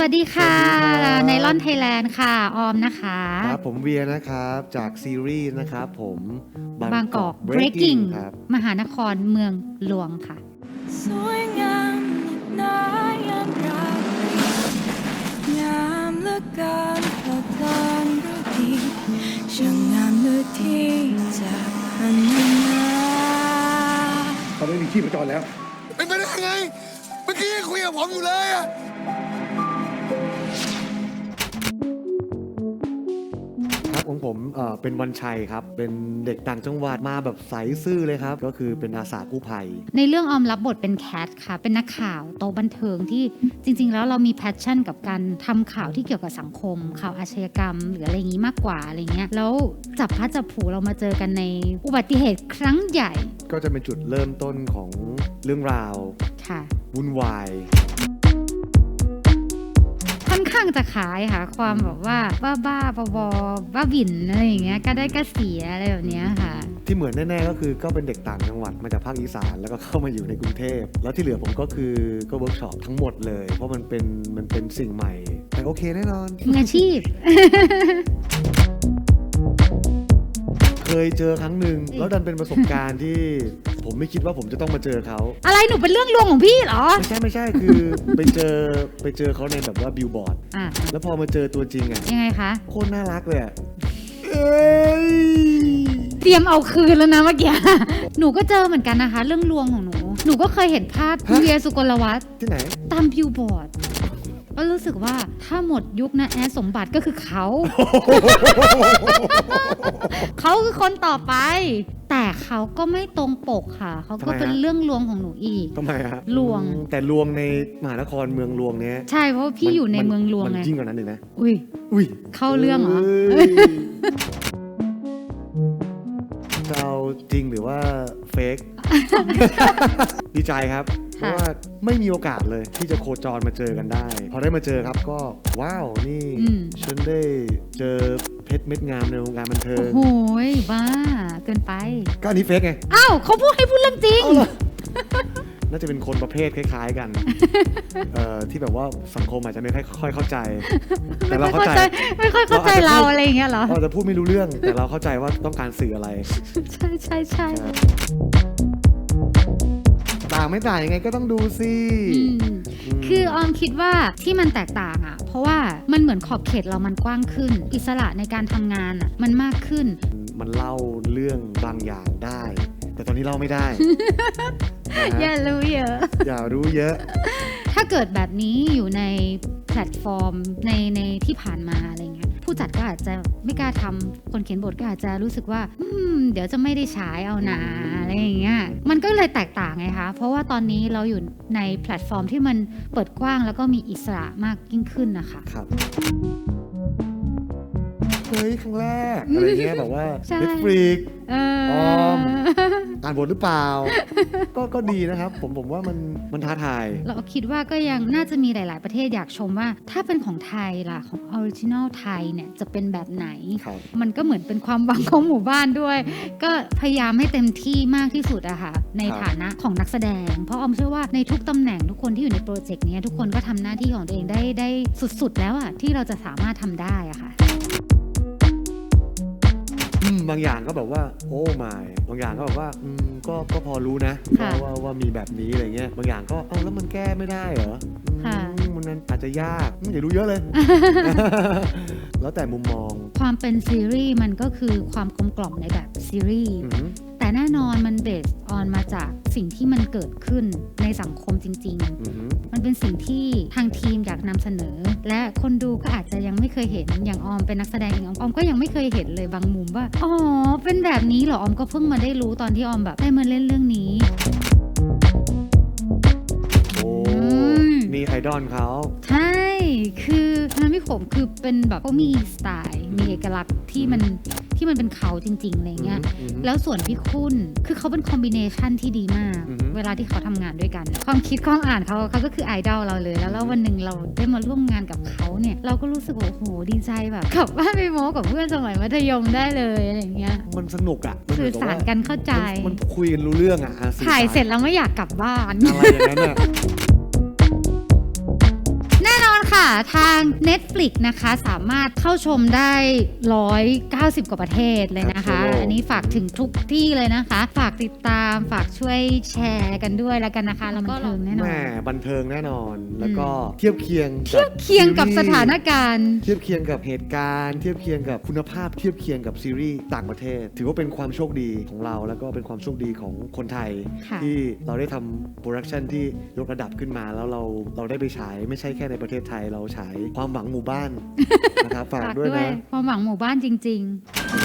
สวัสดีค่ะสวัสดีครับไนลอนไทยแลนด์ค่ะ ออมนะคะ ครับผมเวียนะครับ จากซีรีส์นะครับผมบางกอก breaking ครับมหานครเมืองหลวงค่ะ สวยงามนักหนายามราตรีงามเหลือเกินเพลิดเพลินฤดีช่างงามเหลือที่จะพันนาตอนนี้มีชีพจรแล้ว เป็นไปได้ยังไง เมื่อกี้ยังคุยกับผมอยู่เลยอะ ของผมเอ่อเป็นวันชัยครับ เป็นเด็กต่างจังหวัดมาแบบใสซื่อเลยครับ ก็คือเป็นอาสากู้ภัย ในเรื่องออมรับบทเป็นแคทค่ะ เป็นนักข่าวโตะบันเทิงที่จริง ๆ แล้วเรามีแพชชั่นกับการทำข่าวที่เกี่ยวกับสังคม ข่าวอาชญากรรม หรืออะไรอย่างนี้มากกว่าอะไรเงี้ยแล้วจับพลัดจับผลูเรามาเจอกันในอุบัติเหตุครั้งใหญ่ก็จะเป็นจุดเริ่มต้นของเรื่องราวค่ะ วุ่นวายค่อน ข้างจะขายค่ะ ความแบบว่าบ้าบ้าๆบอๆบ้าบิ่นอะไรอย่างเงี้ยก็ได้ก็เสียอะไรแบบเนี้ยค่ะ ที่เหมือนแน่ๆก็คือก็เป็นเด็กต่างจังหวัดมาจากภาคอีสานแล้วก็เข้ามาอยู่ในกรุงเทพแล้วที่เหลือผมก็คือก็เวิร์กช็อปทั้งหมดเลย เพราะมันเป็นมันเป็นสิ่งใหม่ แต่โอเคแน่นอนมืออาชีพ เคยเจอครั้งหนึ่งแล้วดันเป็นประสบการณ์ที่ผมไม่คิดว่าผมจะต้องมาเจอเขาอะไรหนูเป็นเรื่องลวงของพี่เหรอ ไม่ใช่ไม่ใช่คือ ไปเจอไปเจอเขาในแบบว่าบิลบอร์ดอะแล้วพอมาเจอตัวจริงอะยังไงคะ โคตรน่ารักเลยอะเอ้ยเตรียมเอาคืนแล้วนะเมื่อกี้ หนูก็เจอเหมือนกันนะคะ เรื่องลวงของหนู หนูก็เคยเห็นภาพคุณเวียสุกลวัฒน์ที่ไหน ตามบิวบอร์ด ก็รู้สึกว่าถ้าหมดยุคนะแอดสมบัติก็คือเขา เขาคือคนต่อไป แต่เขาก็ไม่ตรงปกค่ะ เขาก็เป็นเรื่องลวงของหนูอีก ทำไมฮะลวงอืมแต่ลวงในมหานครเมืองลวงเนี้ยใช่เพราะว่าพี่อยู่ในเมืองลวงมันไงยิ่งกว่านั้นอีกนะ อุ้ย อุ้ยเข้าเรื่องเหรออ้ยจะเอาจริงหรือว่าเฟก ดีใจครับ เพค่ะราะว่าไม่มีโอกาสเลยที่จะโคจรมาเจอกันได้ พอได้มาเจอครับก็ว้าวนี่อืม ฉันได้เจอเพชรเม็ดงามในวงการบันเทิโอ้งโหบ้าเกินไป ก็อันนี้เฟกไง อ้าวเขาพูดให้พูดเรื่องจริงน่าจะเป็นคนประเภทคล้าย ๆกัน เอ่อที่แบบว่าสังคมอาจจะไม่ค่อยเข้าใจ แต่ไม่เราค่อยเข้าเข้าใจ ใจ ไม่ค่อยเข้าใจเราเราอาจจะพูด อะไรอย่างเงี้ยเหรอ เราอาจจะพูดไม่รู้เรื่อง แต่เราเข้าใจว่าต้องการสื่ออะไร ใช่ใช่ใช่ต่าง ไม่ต่างยังไงก็ต้องดูสิอืมมคือออมคิดว่าที่มันแตกต่างอะ เพราะว่ามันเหมือนขอบเขตเรามันกว้างขึ้น อิสระในการทำงานอะมันมากขึ้น มันเล่าเรื่องบางอย่างได้ แต่ตอนนี้เล่าไม่ได้นะอย่าฮะรู้เยอะ อย่ารู้เยอะ ถ้าเกิดแบบนี้อยู่ในแพลตฟอร์มในในที่ผ่านมาอะไรเงี้ยผู้จัดก็อาจจะไม่กล้าทำคนเขียนบทก็อาจจะรู้สึกว่า อืม เดี๋ยวจะไม่ได้ฉายเอานาอะไรอย่างเงี้ยมันก็เลยแตกต่างไงคะเพราะว่าตอนนี้เราอยู่ในแพลตฟอร์มที่มันเปิดกว้างแล้วก็มีอิสระมากยิ่งขึ้นนะคะครับ เฮ้ยครั้งแรกอะไรเงี้ยแบบว่าใช่ เน็ตฟลิก เอออ อม อ่านบทหรือเปล่า ก็ก็ดีนะครับ ผมผมว่ามันมันท้าทาย เราคิดว่าก็ยังน่าจะมีหลาย ๆ ประเทศอยากชมว่า ถ้าเป็นของไทยล่ะของออริจินอลไทยเนี่ยจะเป็นแบบไหน ครับ มันก็เหมือนเป็นความหวังของหมู่บ้านด้วย ก็พยายามให้เต็มที่มากที่สุดอะค่ะ ในครับ ฐานะของนักแสดง เพราะออมเชื่อว่าในทุกตำแหน่งทุกคนที่อยู่ในโปรเจกต์เนี้ยทุกคนก็ทำหน้าที่ของตัวเองได้ได้สุด ๆ แล้วอะที่เราจะสามารถทำได้อะค่ะอืม บางอย่างก็แบบว่า โอ้ไม่บางอย่างก็แบบว่าอืมก็ก็พอรู้นะค่ะว่าว่าว่ามีแบบนี้อะไรเงี้ยบางอย่างก็เอ้าแล้วมันแก้ไม่ได้เหรออืมค่ะ มันนั้นอาจจะยากอืมอย่ารู้เยอะเลย แล้วแต่มุมมองความเป็นซีรีส์มันก็คือความกลมกล่อมในแบบซีรีส์ อืม แต่แน่นอนมันเบสออนมาจากสิ่งที่มันเกิดขึ้นในสังคมจริง ๆ อืมมันเป็นสิ่งที่ทางทีมอยากนำเสนอ และคนดูก็อาจจะยังไม่เคยเห็นอย่างออมเป็นนักแสดงเองออมก็ยังไม่เคยเห็นเลยบางมุมว่าอ๋อเป็นแบบนี้เหรอออมก็เพิ่งมาได้รู้ตอนที่ออมแบบได้มาเล่นเรื่องนี้ โอ้อืมมีไอดอลเขา ใช่ คือทางพี่ผมคือเป็นแบบเขามีสไตล์ มีเอกลักษณ์ที่มัน ที่มันเป็นเขาจริงๆอะไรเงี้ยอืม แล้วส่วนพี่คุณคือเขาเป็นคอมบิเนชันที่ดีมาก อือฮึ เวลาที่เขาทำงานด้วยกัน ความคิดความอ่านเขาเขาก็คือไอดอลเราเลย แล้วแล้ววันหนึ่งเราได้มาร่วมงานกับเขาเนี่ย เราก็รู้สึกว่าโอ้โหดีใจแบบกลับบ้านไปโม้กับเพื่อนสมัยมัธยมได้เลยอะไรอย่างเงี้ยมันสนุกอะมันเหสื่มือนกับสารว่ากันเข้าใจ มันมันคุยกันรู้เรื่องอะอะสื่อถ่ายสเสร็จแล้วไม่อยากกลับบ้าน อะไรอย่างนั้นอะแน่นอน ค่ะค่ะ ทาง Netflix นะคะ สามารถเข้าชมได้ 190 กว่าประเทศเลยนะคะครับอันนี้ฝากถึงทุกที่เลยนะคะ ฝากติดตาม ฝากช่วยแชร์กันด้วยแล้วกันนะคะ แล้วก็บันเทิงแน่นอแหน ม่บันเทิงแน่นอน แล้วก็เทียบเคียงเทียบเคียงกับซีรีสส์ถานการณ์ เทียบเคียงกับเหตุการณ์ เทียบเคียงกับคุณภาพ เทียบเคียงกับซีรีส์ต่างประเทศ ถือว่าเป็นความโชคดีของเรา แล้วก็เป็นความโชคดีของคนไทย ค่ะ ที่เราได้ทำโปรดักชันที่ยกระดับขึ้นมาแล้วเราเราได้ไปฉายไม่ใช่แค่ในประเทศไทยเราฉายความหวังหมู่บ้านนะครับฝากด้วยด้วยนะ ความหวังหมู่บ้านจริง ๆ